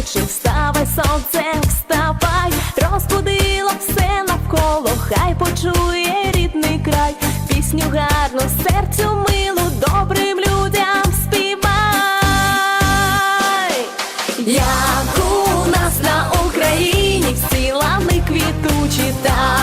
кличе, вставай, сонце, вставай, розбудило все навколо, хай почує рідний край, пісню гарну, серцю милу, добрим людям співай, як у нас на Україні всі лани квітучі та